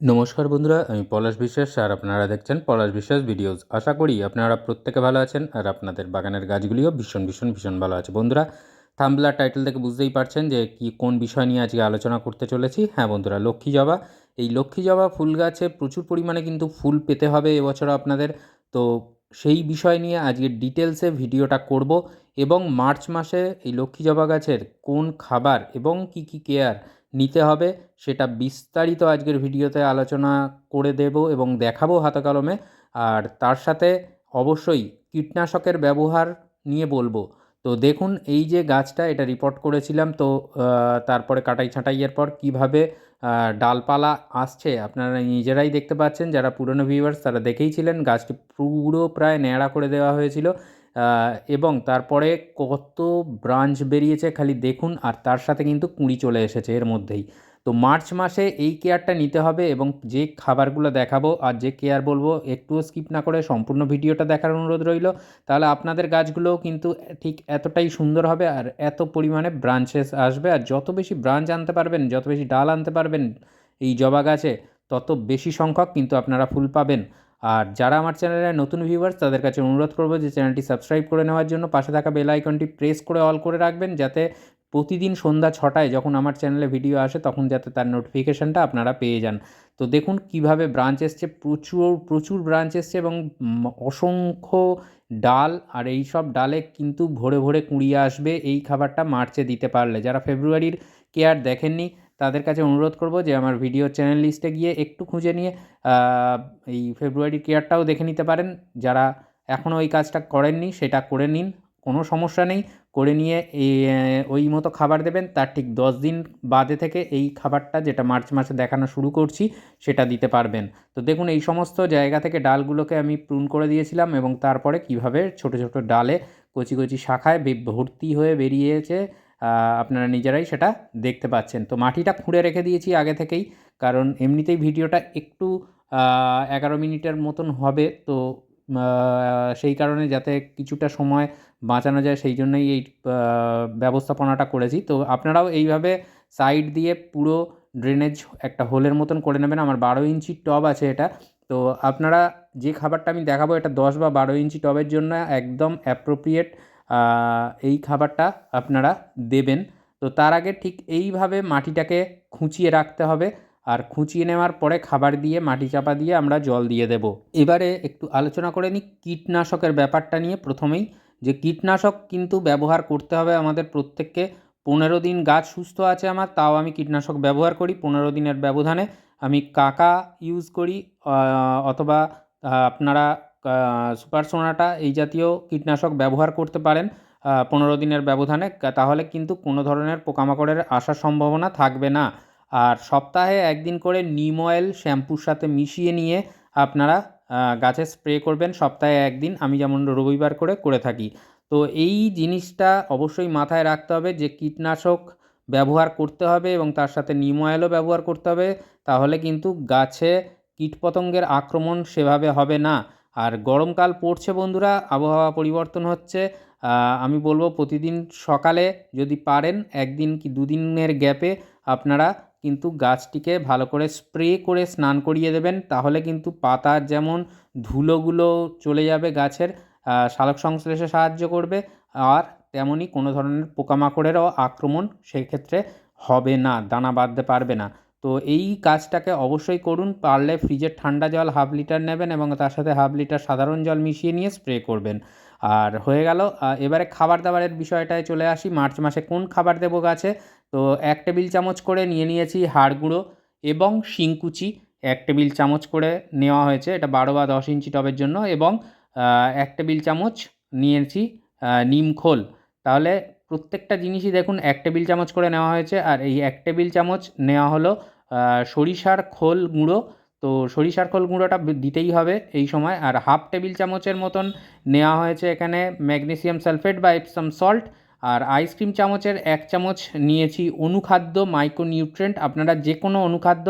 নমস্কার বন্ধুরা, আমি পলাশ বিশ্বাস আর আপনারা দেখছেন পলাশ বিশ্বাস ভিডিওস। আশা করি আপনারা প্রত্যেকে ভালো আছেন আর আপনাদের বাগানের গাছগুলিও ভীষণ ভীষণ ভীষণ ভালো আছে। বন্ধুরা, থাম্বলার টাইটেল থেকে বুঝতেই পারছেন যে কি, কোন বিষয় নিয়ে আজকে আলোচনা করতে চলেছি। হ্যাঁ বন্ধুরা, লক্ষ্মী জবা। এই লক্ষ্মী জবা ফুল গাছে প্রচুর পরিমাণে কিন্তু ফুল পেতে হবে এবছর আপনাদের। তো সেই বিষয় নিয়ে আজকে ডিটেলসে ভিডিওটা করব এবং মার্চ মাসে এই লক্ষ্মী জবা গাছের কোন খাবার এবং কি কি কেয়ার নিতে হবে। সেটা বিস্তারিত আজকের ভিডিওতে আলোচনা করে দেব এবং দেখাবো হাতে কলমে আর তার সাথে অবশ্যই কীটনাশকের ব্যবহার নিয়ে বলব। তো দেখুন, এই যে গাছটা, এটা রিপোর্ট করেছিলাম। তো তারপরে কাটাই ছাঁটাইয়ের পর কীভাবে ডালপালা আসছে, আপনারা নিজেরাই দেখতে পাচ্ছেন। যারা পুরনো ভিউয়ার্স তারা দেখেইছিলেন গাছটি পুরো প্রায় ন্যাড়া করে দেওয়া হয়েছিল। এবং তারপরে কত ব্রাঞ্চ বেরিয়েছে খালি দেখুন, আর তার সাথে কিন্তু কুঁড়ি চলে এসেছে এর মধ্যেই। তো মার্চ মাসে এই কেয়ারটা নিতে হবে এবং যে খাবারগুলো দেখাবো আর যে কেয়ার বলব, একটুও স্কিপ না করে সম্পূর্ণ ভিডিওটা দেখার অনুরোধ রইল। তাহলে আপনাদের গাছগুলোও কিন্তু ঠিক এতটাই সুন্দর হবে আর এত পরিমাণে ব্রাঞ্চেস আসবে। আর যত বেশি ব্রাঞ্চ আনতে পারবেন, যত বেশি ডাল আনতে পারবেন এই জবা গাছে, তত বেশি সংখ্যক কিন্তু আপনারা ফুল পাবেন। আর যারা আমার চ্যানেলে নতুন ভিউয়ার্স তাদের কাছে অনুরোধ করব যে চ্যানেলটি সাবস্ক্রাইব করে নেওয়ার জন্য পাশে থাকা বেল আইকনটি প্রেস করে অল করে রাখবেন, যাতে প্রতিদিন সন্ধ্যা ছটায় যখন আমার চ্যানেলে ভিডিও আসে, তখন যাতে তার নোটিফিকেশানটা আপনারা পেয়ে যান। তো দেখুন কীভাবে ব্রাঞ্চ এসছে, প্রচুর প্রচুর ব্রাঞ্চ এসছে এবং অসংখ্য ডাল আর এই সব ডালে কিন্তু ভরে ভরে কুড়িয়ে আসবে। এই খাবারটা মার্চে দিতে পারলে। যারা ফেব্রুয়ারির কেয়ার দেখেননি তাদের কাছে অনুরোধ করব যে আমার ভিডিও চ্যানেল লিস্টে গিয়ে একটু খুঁজে নিয়ে এই ফেব্রুয়ারি কেয়ারটাও দেখে নিতে পারেন। যারা এখনও ওই কাজটা করেননি, সেটা করে নিন, কোনো সমস্যা নেই। করে নিয়ে ওই মতো খাবার দেবেন, তার ঠিক দশ দিন বাদে থেকে এই খাবারটা যেটা মার্চ মাসে দেখানো শুরু করছি, সেটা দিতে পারবেন। তো দেখুন, এই সমস্ত জায়গা থেকে ডালগুলোকে আমি প্রুন করে দিয়েছিলাম এবং তারপরে কীভাবে ছোট ছোট ডালে কচি কচি শাখায় ভর্তি হয়ে বেরিয়েছে আপনারা নিজেরাই সেটা দেখতে পাচ্ছেন। তো মাটিটা খুঁড়ে রেখে দিয়েছি আগে থেকেই, কারণ এমনিতেই ভিডিওটা একটু এগারো মিনিটের মতন হবে। তো সেই কারণে যাতে কিছুটা সময় বাঁচানো যায়, সেই জন্যই এই ব্যবস্থাপনাটা করেছি। তো আপনারাও এইভাবে সাইড দিয়ে পুরো ড্রেনেজ একটা হোলের মতন করে নেবেন। আমার বারো ইঞ্চি টব আছে এটা। তো আপনারা যে খাবারটা আমি দেখাবো, এটা দশ বা বারো ইঞ্চি টবের জন্য একদম অ্যাপ্রোপ্রিয়েট এই খাবারটা আপনারা দেবেন। তো তার আগে ঠিক এইভাবে মাটিটাকে খুঁচিয়ে রাখতে হবে। আর খুঁচিয়ে নেওয়ার পরে খাবার দিয়ে, মাটি চাপা দিয়ে আমরা জল দিয়ে দেব। এবারে একটু আলোচনা করে নিই কীটনাশকের ব্যাপারটা নিয়ে প্রথমেই। যে কীটনাশক কিন্তু ব্যবহার করতে হবে আমাদের প্রত্যেককে। পনেরো দিন গাছ সুস্থ আছে আমার, তাও আমি কীটনাশক ব্যবহার করি পনেরো দিনের ব্যবধানে। আমি কাকা ইউজ করি অথবা আপনারা সুপার সোনাটা এই জাতীয় কীটনাশক ব্যবহার করতে পারেন পনেরো দিনের ব্যবধানে তাহলে কিন্তু কোনো ধরনের পোকামাকড়ের আসার সম্ভাবনা থাকবে না। আর সপ্তাহে একদিন করে নিম অয়েল শ্যাম্পুর সাথে মিশিয়ে নিয়ে আপনারা গাছে স্প্রে করবেন, সপ্তাহে একদিন, আমি যেমন রবিবার করে করে থাকি। তো এই জিনিসটা অবশ্যই মাথায় রাখতে হবে যে কীটনাশক ব্যবহার করতে হবে এবং তার সাথে নিম অয়েলও ব্যবহার করতে হবে, তাহলে কিন্তু গাছে কীটপতঙ্গের আক্রমণ সেভাবে হবে না। আর গরমকাল পড়ছে বন্ধুরা, আবহাওয়া পরিবর্তন হচ্ছে। আমি বলব প্রতিদিন সকালে যদি পারেন, একদিন কি দুদিনের গ্যাপে আপনারা কিন্তু গাছটিকে ভালো করে স্প্রে করে স্নান করিয়ে দেবেন। তাহলে কিন্তু পাতার যেমন ধুলোগুলো চলে যাবে গাছের সালোক সংশ্লেষে সাহায্য করবে। আর তেমনই কোনো ধরনের পোকামাকড়েরও আক্রমণ সেক্ষেত্রে হবে না, দানা বাঁধতে পারবে না। তো এই কাজটাকে অবশ্যই করুন। পারলে ফ্রিজের ঠান্ডা জল হাফ লিটার নেবেন এবং তার সাথে হাফ লিটার সাধারণ জল মিশিয়ে নিয়ে স্প্রে করবেন। আর হয়ে গেল এবারে খাবার দাবারের বিষয়টায় চলে আসি। মার্চ মাসে কোন খাবার দেবো গাছে? তো এক টেবিল চামচ করে নিয়ে নিয়েছি হাড় গুঁড়ো এবং শিংকুচি। এক টেবিল চামচ করে নেওয়া হয়েছে, এটা বারো বা দশ ইঞ্চি টবের জন্য এবং এক টেবিল চামচ নিয়েছি নিমখোল তাহলে প্রত্যেকটা জিনিসই দেখুন, এক টেবিল চামচ করে নেওয়া হয়েছে। আর এই এক টেবিল চামচ নেওয়া হলো সরিষার খোল গুঁড়ো। তো সরিষার খোল গুঁড়োটা দিতেই হবে এই সময়। আর হাফ টেবিল চামচের মতন নেওয়া হয়েছে এখানে ম্যাগনেসিয়াম সালফেট বা এপসাম সল্ট। আর আইসক্রিম চামচের এক চামচ নিয়েছি অনুখাদ্য মাইক্রোনিউট্রেন্ট আপনারা যে কোনো অনুখাদ্য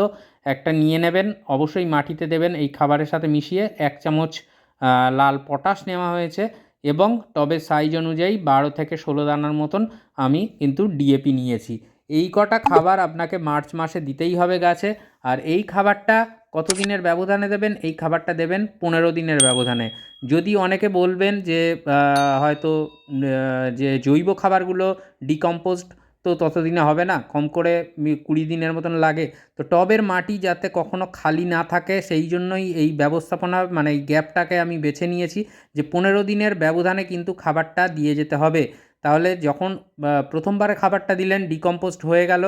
একটা নিয়ে নেবেন, অবশ্যই মাটিতে দেবেন এই খাবারের সাথে মিশিয়ে। এক চামচ লাল পটাশ নেওয়া হয়েছে। এবং টবে সাইজ অনুযায়ী বারো থেকে ষোলো দানার মতন আমি কিন্তু ডিএপি নিয়েছি। এই কটা খাবার আপনাকে মার্চ মাসে দিতেই হবে গাছে। আর এই খাবারটা কত দিনের ব্যবধানে দেবেন? এই খাবারটা দেবেন পনেরো দিনের ব্যবধানে। যদি অনেকে বলবেন যে হয়তো যে জৈব খাবারগুলো ডিকম্পোস্ট তো ততদিনে হবে না। কম করে কুড়ি দিনের মতন লাগে। তো টবের মাটি যাতে কখনো খালি না থাকে, সেই জন্যই এই ব্যবস্থাপনা মানে এই গ্যাপটাকে আমি বেছে নিয়েছি যে পনেরো দিনের ব্যবধানে কিন্তু খাবারটা দিয়ে যেতে হবে। তাহলে যখন প্রথমবারে খাবারটা দিলেন ডিকম্পোস্ট হয়ে গেল,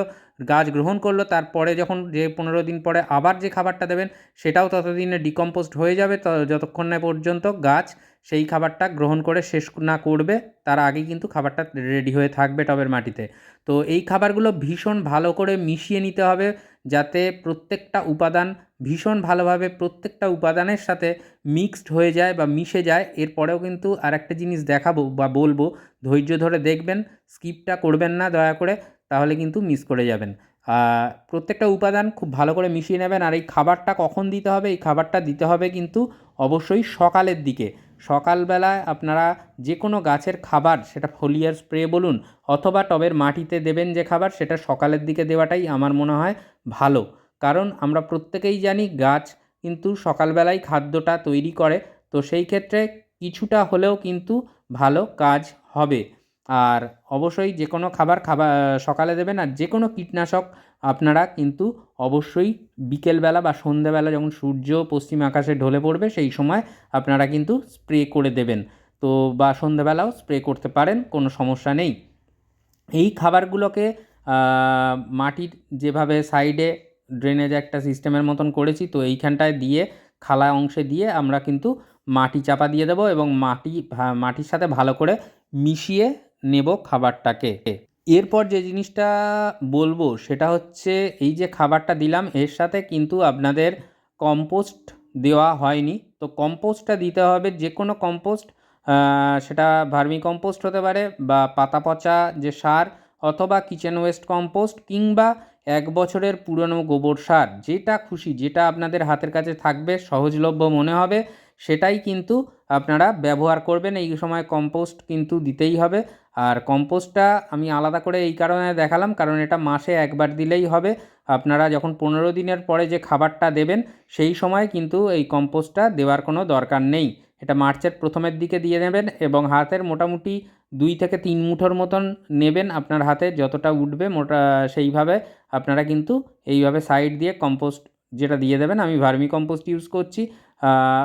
গাছ গ্রহণ করল, তারপরে যখন যে পনেরো দিন পরে আবার যে খাবারটা দেবেন, সেটাও ততদিনে ডিকম্পোস্ট হয়ে যাবে যতক্ষণ না পর্যন্ত গাছ সেই খাবারটা গ্রহণ করে শেষ না করবে, তার আগেই কিন্তু খাবারটা রেডি হয়ে থাকবে টবের মাটিতে। তো এই খাবারগুলো ভীষণ ভালো করে মিশিয়ে নিতে হবে, যাতে প্রত্যেকটা উপাদান ভীষণ ভালোভাবে প্রত্যেকটা উপাদানের সাথে মিক্সড হয়ে যায় বা মিশে যায়। এরপরেও কিন্তু আর একটা জিনিস দেখাবো বা বলব, ধৈর্য ধরে দেখবেন, স্কিপটা করবেন না দয়া করে, তাহলে কিন্তু মিস করে যাবেন। প্রত্যেকটা উপাদান খুব ভালো করে মিশিয়ে নেবেন আর এই খাবারটা কখন দিতে হবে, এই খাবারটা দিতে হবে কিন্তু অবশ্যই সকালের দিকে। সকালবেলায় আপনারা যে কোনো গাছের খাবার, সেটা ফলিয়ার স্প্রে বলুন অথবা টবের মাটিতে দেবেন যে খাবার, সেটা সকালের দিকে দেওয়াটাই আমার মনে হয় ভালো। কারণ আমরা প্রত্যেকেই জানি গাছ কিন্তু সকালবেলায় খাদ্যটা তৈরি করে, তো সেই ক্ষেত্রে কিছুটা হলেও কিন্তু ভালো কাজ হবে। আর অবশ্যই যে কোনো খাবার খাবার সকালে দেবেন আর যে কোনো কীটনাশক আপনারা কিন্তু অবশ্যই বিকেলবেলা বা সন্ধেবেলা যখন সূর্য পশ্চিম আকাশে ঢলে পড়বে সেই সময় আপনারা কিন্তু স্প্রে করে দেবেন। তো বা সন্ধেবেলাও স্প্রে করতে পারেন, কোনো সমস্যা নেই। এই খাবারগুলোকে মাটির যেভাবে সাইডে ড্রেনেজ একটা সিস্টেমের মতন করেছি, তো এইখানটায় দিয়ে, খালা অংশে দিয়ে আমরা কিন্তু মাটি চাপা দিয়ে দেবো এবং মাটি মাটির সাথে ভালো করে মিশিয়ে নেব খাবারটাকে। এরপর যে জিনিসটা বলব সেটা হচ্ছে এই যে খাবারটা দিলাম, এর সাথে কিন্তু আপনাদের কম্পোস্ট দেওয়া হয়নি। তো কম্পোস্টটা দিতে হবে যে কোনো কম্পোস্ট সেটা ভার্মি কম্পোস্ট হতে পারে বা পাতা পচা যে সার অথবা কিচেন ওয়েস্ট কম্পোস্ট কিংবা এক বছরের পুরনো গোবর সার, যেটা খুশি, যেটা আপনাদের হাতের কাছে থাকবে, সহজলভ্য মনে হবে, সেটাই কিন্তু আপনারা ব্যবহার করবেন। এই সময় কম্পোস্ট কিন্তু দিতেই হবে। আর কম্পোস্টটা আমি আলাদা করে এই কারণে দেখালাম, কারণ এটা মাসে একবার দিলেই হবে। আপনারা যখন পনেরো দিনের পরে যে খাবারটা দেবেন, সেই সময় কিন্তু এই কম্পোস্টটা দেওয়ার কোনো দরকার নেই। এটা মার্চের প্রথমের দিকে দিয়ে নেবেন এবং হাতের মোটামুটি দুই থেকে তিন মুঠোর মতন নেবেন আপনার হাতে, যতটা উঠবে মোটা, সেইভাবে। আপনারা কিন্তু এইভাবে সাইড দিয়ে কম্পোস্ট যেটা দিয়ে দেবেন, আমি ভার্মি কম্পোস্ট ইউজ করছি।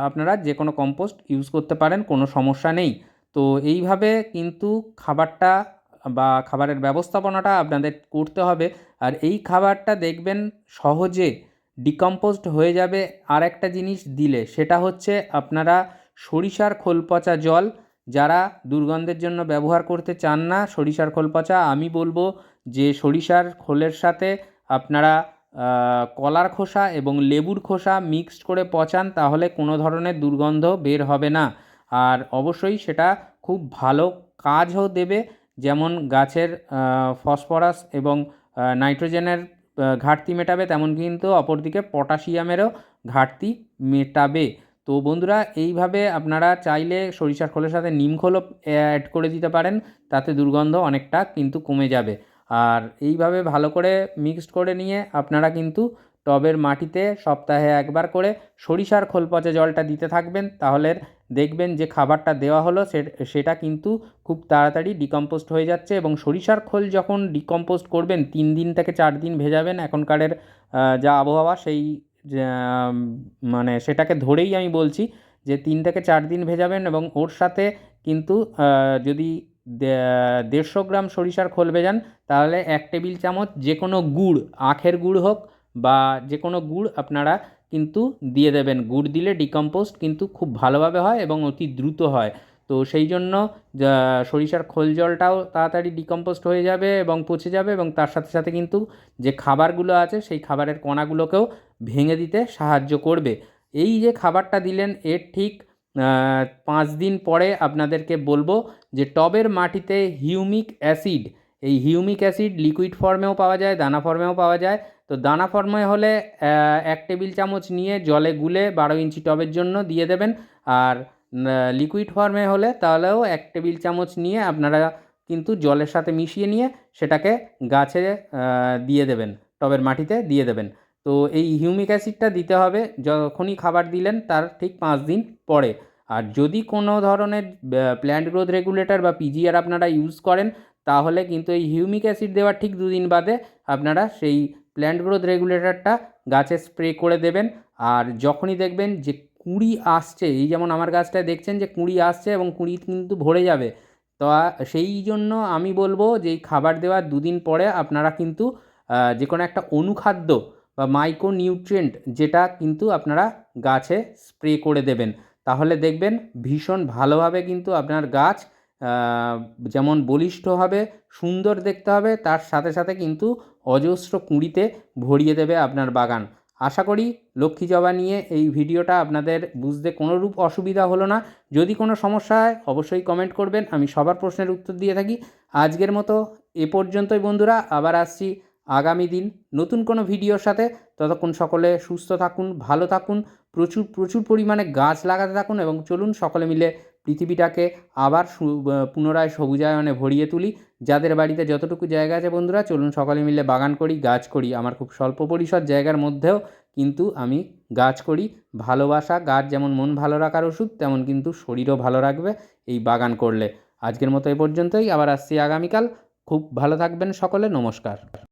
আপনারা যে কোনো কম্পোস্ট ইউজ করতে পারেন, কোনো সমস্যা নেই। তো এইভাবে কিন্তু খাবারটা বা খাবারের ব্যবস্থাপনাটা আপনাদের করতে হবে। আর এই খাবারটা দেখবেন সহজে ডিকম্পোজড হয়ে যাবে আর একটা জিনিস দিলে, সেটা হচ্ছে আপনারা সরিষার খোল পচা জল, যারা দুর্গন্ধের জন্য ব্যবহার করতে চান না, সরিষার খোল পচা আমি বলব যে সরিষার খোলের সাথে আপনারা কলার খোসা এবং লেবুর খোসা মিক্সড করে পচান, তাহলে কোনো ধরনের দুর্গন্ধ বের হবে না। আর অবশ্যই সেটা খুব ভালো কাজও দেবে, যেমন গাছের ফসফরাস এবং নাইট্রোজেনের ঘাটতি মেটাবে, তেমন কিন্তু অপরদিকে পটাশিয়ামেরও ঘাটতি মেটাবে। তো বন্ধুরা, এইভাবে আপনারা চাইলে সরিষার খোলের সাথে নিম খোলও অ্যাড করে দিতে পারেন, তাতে দুর্গন্ধ অনেকটা কিন্তু কমে যাবে। আর এইভাবে ভালো করে মিক্সড করে নিয়ে আপনারা কিন্তু টবের মাটিতে সপ্তাহে একবার করে সরিষার খোল পচা জলটা দিতে থাকবেন। তাহলে দেখবেন যে খাবারটা দেওয়া হলো সেটা কিন্তু খুব তাড়াতাড়ি ডিকম্পোস্ট হয়ে যাচ্ছে এবং সরিষার খোল যখন ডিকম্পোস্ট করবেন, তিন দিন থেকে চার দিন ভেজাবেন এখনকারের যা আবহাওয়া সেই মানে সেটাকে ধরেই আমি বলছি যে তিন থেকে চার দিন ভেজাবেন এবং ওর সাথে কিন্তু যদি দেড়শো গ্রাম সরিষার খোল ভেজান, তাহলে এক টেবিল চামচ যে কোনো গুড়, আখের গুড় হোক বা যে কোনো গুড় আপনারা কিন্তু দিয়ে দেবেন। গুড় দিলে ডিকম্পোস্ট কিন্তু খুব ভালোভাবে হয় এবং অতি দ্রুত হয়। তো সেই জন্য সরিষার খোল জলটাও তাড়াতাড়ি ডিকম্পোস্ট হয়ে যাবে এবং পচে যাবে এবং তার সাথে সাথে কিন্তু যে খাবারগুলো আছে, সেই খাবারের কণাগুলোকেও ভেঙে দিতে সাহায্য করবে। এই যে খাবারটা দিলেন, এর ঠিক পাঁচ দিন পরে আপনাদেরকে বলব যে টবের মাটিতে হিউমিক অ্যাসিড, এই হিউমিক অ্যাসিড লিকুইড ফর্মেও পাওয়া যায়, দানা ফর্মেও পাওয়া যায়। তো দানা ফর্মে হলে এক টেবিল চামচ নিয়ে জলে গুলে বারো ইঞ্চি টবের জন্য দিয়ে দেবেন। আর লিকুইড ফর্মে হলে তাহলেও এক টেবিল চামচ নিয়ে আপনারা কিন্তু জলের সাথে মিশিয়ে নিয়ে সেটাকে গাছে দিয়ে দেবেন, টবের মাটিতে দিয়ে দেবেন। তো এই হিউমিক অ্যাসিডটা দিতে হবে, যখনই খাবার দিলেন তার ঠিক পাঁচ দিন পরে। আর যদি কোনো ধরনের প্ল্যান্ট গ্রোথ রেগুলেটর বা পিজিআর আপনারা ইউজ করেন, তাহলে কিন্তু এই হিউমিক অ্যাসিড দেওয়ার ঠিক দুদিন বাদে আপনারা সেই প্ল্যান্ট গ্রোথ রেগুলেটরটা গাছে স্প্রে করে দেবেন। আর যখনই দেখবেন যে কুঁড়ি আসছে, এই যেমন আমার গাছটায় দেখছেন যে কুঁড়ি আসছে এবং কুঁড়ি কিন্তু ভরে যাবে, তো সেই জন্য আমি বলব যে এই খাবার দেওয়ার দুদিন পরে আপনারা কিন্তু যে কোনো একটা অনুখাদ্য বা মাইক্রো নিউট্রিয়েন্ট যেটা কিন্তু আপনারা গাছে স্প্রে করে দেবেন। তাহলে দেখবেন ভীষণ ভালোভাবে কিন্তু আপনার গাছ যেমন বলিষ্ঠ হবে, সুন্দর দেখতে হবে, তার সাথে সাথে কিন্তু অজস্র কুঁড়িতে ভরিয়ে দেবে আপনার বাগান। আশা করি লক্ষ্মী জবা নিয়ে এই ভিডিওটা আপনাদের বুঝতে কোনোরূপ অসুবিধা হলো না। যদি কোনো সমস্যা হয় অবশ্যই কমেন্ট করবেন, আমি সবার প্রশ্নের উত্তর দিয়ে থাকি। আজকের মতো এ পর্যন্তই বন্ধুরা, আবার আসছি আগামী দিন নতুন কোনো ভিডিওর সাথে ততক্ষণ সকলে সুস্থ থাকুন, ভালো থাকুন, প্রচুর প্রচুর পরিমাণে গাছ লাগাতে থাকুন এবং চলুন সকলে মিলে পৃথিবীটাকে আবার পুনরায় সবুজায়নে ভরিয়ে তুলি। যাদের বাড়িতে যতটুকু জায়গা আছে বন্ধুরা, চলুন সকলে মিলে বাগান করি, গাছ করি। আমার খুব স্বল্প পরিসর জায়গার মধ্যেও কিন্তু আমি গাছ করি। ভালোবাসা, গাছ যেমন মন ভালো রাখার ওষুধ, তেমন কিন্তু শরীরও ভালো রাখবে এই বাগান করলে। আজকের মতো এ পর্যন্তই, আবার আসছি আগামীকাল। খুব ভালো থাকবেন সকলে, নমস্কার।